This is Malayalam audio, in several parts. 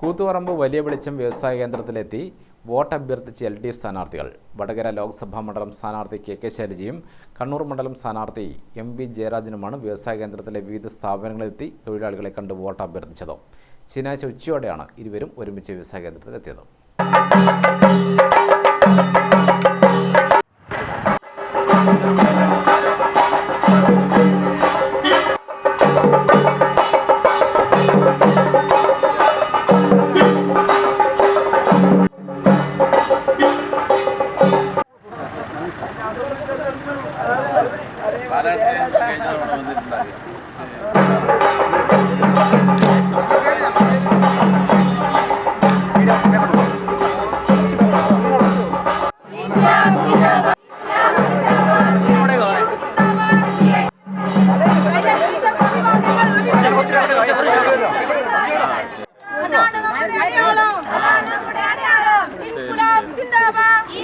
കൂത്തുപറമ്പ് വലിയ വെളിച്ചം വ്യവസായ കേന്ദ്രത്തിലെത്തി വോട്ട് അഭ്യർത്ഥിച്ച് എൽ ഡി എഫ് സ്ഥാനാർത്ഥികൾ. വടകര ലോക്സഭാ മണ്ഡലം സ്ഥാനാർത്ഥി കെ കെ ശൈലജയും കണ്ണൂർ മണ്ഡലം സ്ഥാനാർത്ഥി എം വി ജയരാജനുമാണ് വ്യവസായ കേന്ദ്രത്തിലെ വിവിധ സ്ഥാപനങ്ങളിലെത്തി തൊഴിലാളികളെ കണ്ട് വോട്ട് അഭ്യർത്ഥിച്ചത്. ശനിയാഴ്ച ഉച്ചയോടെയാണ് ഇരുവരും ഒരുമിച്ച് വ്യവസായ കേന്ദ്രത്തിലെത്തിയത്. അതാണ്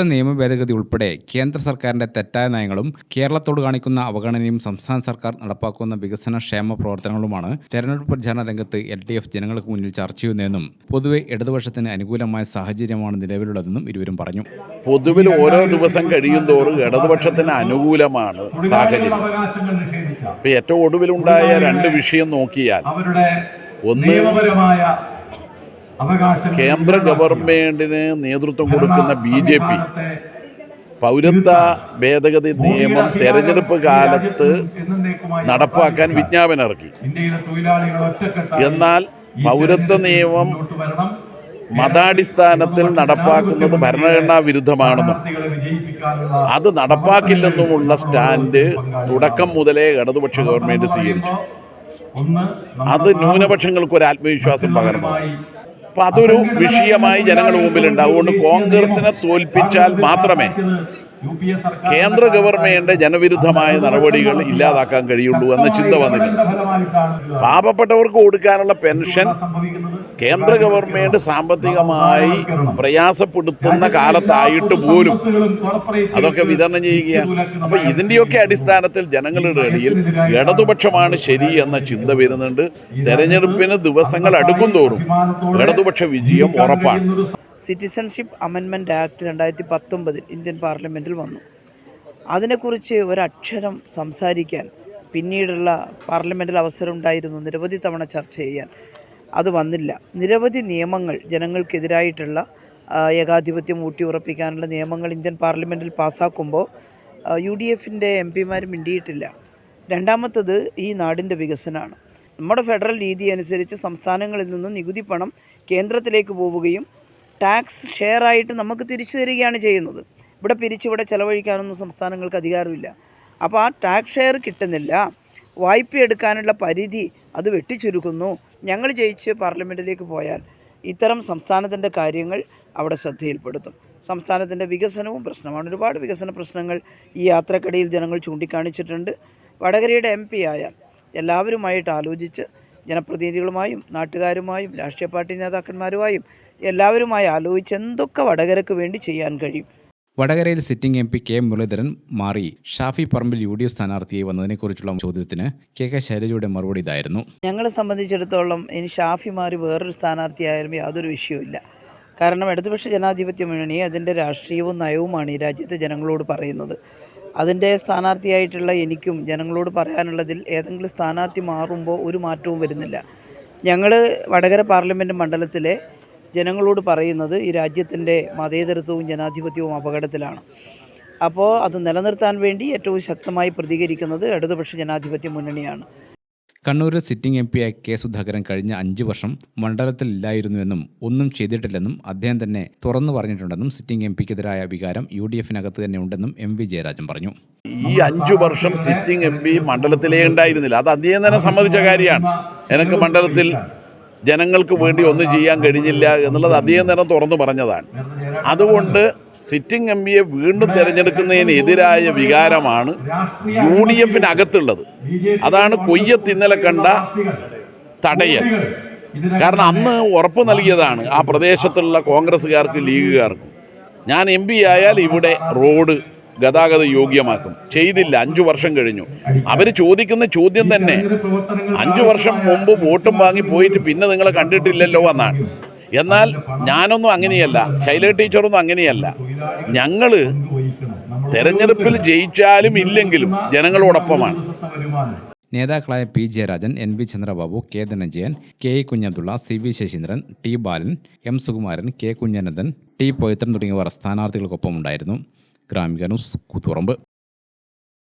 പൗരത്വ നിയമ ഭേദഗതി ഉൾപ്പെടെ കേന്ദ്ര സർക്കാരിന്റെ തെറ്റായ നയങ്ങളും കേരളത്തോട് കാണിക്കുന്ന അവഗണനയും സംസ്ഥാന സർക്കാർ നടപ്പാക്കുന്ന വികസന ക്ഷേമ പ്രവർത്തനങ്ങളുമാണ് തെരഞ്ഞെടുപ്പ് പ്രചാരണ രംഗത്ത് എൽ ഡി എഫ് ജനങ്ങൾക്ക് മുന്നിൽ ചർച്ച ചെയ്യുന്നതെന്നും പൊതുവെ ഇടതുപക്ഷത്തിന് അനുകൂലമായ സാഹചര്യമാണ് നിലവിലുള്ളതെന്നും ഇരുവരും പറഞ്ഞു. പൊതുവിൽ ഓരോ ദിവസം കഴിയും തോറും ഇടതുപക്ഷത്തിന് അനുകൂലമാണ് സാഹചര്യം. ഇപ്പൊ ഏറ്റവും ഒടുവിലുണ്ടായ രണ്ട് വിഷയം നോക്കിയാൽ അവരുടെ ഒന്ന് കേന്ദ്ര ഗവൺമെന്റിന് നേതൃത്വം കൊടുക്കുന്ന ബി ജെ പി പൗരത്വ ഭേദഗതി നിയമം തെരഞ്ഞെടുപ്പ് കാലത്ത് നടപ്പാക്കാൻ വിജ്ഞാപനം ഇറക്കി എന്നാൽ പൗരത്വ നിയമം മതാടിസ്ഥാനത്തിൽ നടപ്പാക്കുന്നത് ഭരണഘടനാ വിരുദ്ധമാണെന്നും അത് നടപ്പാക്കില്ലെന്നുമുള്ള സ്റ്റാൻഡ് തുടക്കം മുതലേ ഇടതുപക്ഷ ഗവൺമെന്റ് സ്വീകരിച്ചു. അത് ന്യൂനപക്ഷങ്ങൾക്ക് ഒരു ആത്മവിശ്വാസം പകർന്നതാണ്. അപ്പൊ അതൊരു വിഷയമായി ജനങ്ങളുടെ മുമ്പിലുണ്ട്. അതുകൊണ്ട് കോൺഗ്രസിനെ തോൽപ്പിച്ചാൽ മാത്രമേ കേന്ദ്ര ഗവൺമെന്റ് ജനവിരുദ്ധമായ നടപടികൾ ഇല്ലാതാക്കാൻ കഴിയുള്ളൂ എന്ന ചിന്ത വന്നിട്ടുണ്ട് പാപപ്പെട്ടവർക്ക് പാവപ്പെട്ടവർക്ക് കൊടുക്കാനുള്ള പെൻഷൻ കേന്ദ്ര ഗവൺമെന്റ് സാമ്പത്തികമായി പ്രയാസപ്പെടുത്തുന്ന കാലത്തായിട്ട് പോലും അതൊക്കെ വിതരണം ചെയ്യുകയാണ്. അപ്പൊ ഇതിന്റെയൊക്കെ അടിസ്ഥാനത്തിൽ ജനങ്ങളുടെ ഇടയിൽ ഇടതുപക്ഷമാണ് ശരി എന്ന ചിന്ത വരുന്നുണ്ട്. തെരഞ്ഞെടുപ്പിന് ദിവസങ്ങൾ അടുക്കും തോറും ഇടതുപക്ഷ വിജയം ഉറപ്പാണ്. സിറ്റിസൺഷിപ്പ് അമെൻമെന്റ് ആക്ട് രണ്ടായിരത്തി പത്തൊമ്പതിൽ ഇന്ത്യൻ പാർലമെന്റിൽ വന്നു. അതിനെക്കുറിച്ച് ഒരക്ഷരം സംസാരിക്കാൻ പിന്നീടുള്ള പാർലമെന്റിൽ അവസരം ഉണ്ടായിരുന്നു നിരവധി തവണ ചർച്ച ചെയ്യാൻ. അത് വന്നില്ല. നിരവധി നിയമങ്ങൾ ജനങ്ങൾക്കെതിരായിട്ടുള്ള ഏകാധിപത്യം ഊട്ടിയുറപ്പിക്കാനുള്ള നിയമങ്ങൾ ഇന്ത്യൻ പാർലമെന്റിൽ പാസ്സാക്കുമ്പോൾ യു ഡി എഫിന്റെ എം പിമാർ മിണ്ടിയിട്ടില്ല. രണ്ടാമത്തത് ഈ നാടിന്റെ വികസനമാണ്. നമ്മുടെ ഫെഡറൽ രീതി അനുസരിച്ച് സംസ്ഥാനങ്ങളിൽ നിന്ന് നികുതി പണം കേന്ദ്രത്തിലേക്ക് പോവുകയും ടാക്സ് ഷെയർ ആയിട്ട് നമുക്ക് തിരിച്ചു തരികയാണ് ചെയ്യുന്നത്. ഇവിടെ പിരിച്ച് ഇവിടെ ചെലവഴിക്കാനൊന്നും സംസ്ഥാനങ്ങൾക്ക് അധികാരമില്ല. അപ്പോൾ ആ ടാക്സ് ഷെയർ കിട്ടുന്നില്ല. വായ്പ എടുക്കാനുള്ള പരിധി അത് വെട്ടിച്ചുരുക്കുന്നു. ഞങ്ങൾ ജയിച്ച് പാർലമെന്റിലേക്ക് പോയാൽ ഇത്തരം സംസ്ഥാനത്തിന്റെ കാര്യങ്ങൾ അവിടെ ശ്രദ്ധയിൽപ്പെടുത്തും. സംസ്ഥാനത്തിന്റെ വികസനവും പ്രശ്നമാണ്. ഒരുപാട് വികസന പ്രശ്നങ്ങൾ ഈ യാത്രക്കിടയിൽ ജനങ്ങൾ ചൂണ്ടിക്കാണിച്ചിട്ടുണ്ട്. വടകരയുടെ എം പി ആയാൽ എല്ലാവരുമായിട്ട് ആലോചിച്ച് ജനപ്രതിനിധികളുമായും നാട്ടുകാരുമായും രാഷ്ട്രീയ പാർട്ടി നേതാക്കന്മാരുമായും എല്ലാവരുമായി ആലോചിച്ച് എന്തൊക്കെ വടകരക്ക് വേണ്ടി ചെയ്യാൻ കഴിയും? വടകരയിൽ sitting M P K Muraleedharan മാറി. Shafi Parambil U D F സ്ഥാനാർത്ഥിയായി വന്നതിനെക്കുറിച്ചുള്ള ചോദ്യത്തിന് കെ കെ ശൈലജയുടെ മറുപടി ഇതായിരുന്നു. ഞങ്ങളെ സംബന്ധിച്ചിടത്തോളം ഇനി ഷാഫി മാറി വേറൊരു സ്ഥാനാർത്ഥിയായാലും യാതൊരു വിഷയവുമില്ല കാരണം ഇടതുപക്ഷ ജനാധിപത്യ മുന്നണി അതിന്റെ രാഷ്ട്രീയവും നയവുമാണ് ഈ രാജ്യത്തെ ജനങ്ങളോട് പറയുന്നത്. അതിന്റെ സ്ഥാനാർത്ഥിയായിട്ടുള്ള എനിക്കും ജനങ്ങളോട് പറയാനുള്ളതിൽ ഏതെങ്കിലും സ്ഥാനാർത്ഥി മാറുമ്പോൾ ഒരു മാറ്റവും വരുന്നില്ല. ഞങ്ങൾ വടകര പാർലമെന്റ് മണ്ഡലത്തിലെ ജനങ്ങളോട് പറയുന്നത് ഈ രാജ്യത്തിന്റെ മതേതരത്വവും ജനാധിപത്യവും അപകടത്തിലാണ്. അപ്പോൾ അത് നിലനിർത്താൻ വേണ്ടി ഏറ്റവും ശക്തമായി പ്രതികരിക്കുന്നത് ഇടതുപക്ഷ ജനാധിപത്യ മുന്നണിയാണ്. കണ്ണൂരിൽ സിറ്റിംഗ് എം പിയായ കെ സുധാകരൻ കഴിഞ്ഞ അഞ്ച് വർഷം മണ്ഡലത്തിൽ ഇല്ലായിരുന്നുവെന്നും ഒന്നും ചെയ്തിട്ടില്ലെന്നും അദ്ദേഹം തന്നെ തുറന്നു പറഞ്ഞിട്ടുണ്ടെന്നും സിറ്റിംഗ് എം പിക്കെതിരായ വികാരം യു ഡി എഫിനകത്ത് തന്നെ ഉണ്ടെന്നും എം വി ജയരാജൻ പറഞ്ഞു. ഈ അഞ്ചു വർഷം സിറ്റിംഗ് എം പി മണ്ഡലത്തിലേ ഉണ്ടായിരുന്നില്ല. അത് അദ്ദേഹം തന്നെ സമ്മതിച്ച കാര്യമാണ്. എനിക്ക് മണ്ഡലത്തിൽ ജനങ്ങൾക്ക് വേണ്ടി ഒന്നും ചെയ്യാൻ കഴിഞ്ഞില്ല എന്നുള്ളത് അധികം നേരം തുറന്നു പറഞ്ഞതാണ്. അതുകൊണ്ട് സിറ്റിംഗ് എം പിയെ വീണ്ടും തിരഞ്ഞെടുക്കുന്നതിനെതിരായ വികാരമാണ് യു ഡി എഫിനകത്തുള്ളത്. അതാണ് കൊയ്യത്ത് ഇന്നലെ കണ്ട തടയൽ. കാരണം അന്ന് ഉറപ്പ് നൽകിയതാണ് ആ പ്രദേശത്തുള്ള കോൺഗ്രസ്സുകാർക്ക് ലീഗുകാർക്കും. ഞാൻ എം പി ആയാൽ ഇവിടെ റോഡ് ഗതാഗത യോഗ്യമാക്കും. ചെയ്തില്ല. അഞ്ചു വർഷം കഴിഞ്ഞു. അവർ ചോദിക്കുന്ന ചോദ്യം തന്നെ അഞ്ചു വർഷം മുമ്പ് വോട്ടും വാങ്ങി പോയിട്ട് പിന്നെ നിങ്ങളെ കണ്ടിട്ടില്ലല്ലോ എന്നാണ്. എന്നാൽ ഞാനൊന്നും അങ്ങനെയല്ല. ശൈല ടീച്ചറൊന്നും അങ്ങനെയല്ല. ഞങ്ങൾ തെരഞ്ഞെടുപ്പിൽ ജയിച്ചാലും ഇല്ലെങ്കിലും ജനങ്ങളോടൊപ്പമാണ്. നേതാക്കളായ P. Jayarajan N. V. Chandrababu K. Dhananjayan K. E Kunhabdulla C. V. Sasheendran T. Balan M. Sukumaran K. Kunhanandan T. Pavithran തുടങ്ങിയവർ സ്ഥാനാർത്ഥികൾക്കൊപ്പം ഉണ്ടായിരുന്നു ഗ്രാമിക ന്യൂസ് കൂത്തുറമ്പ്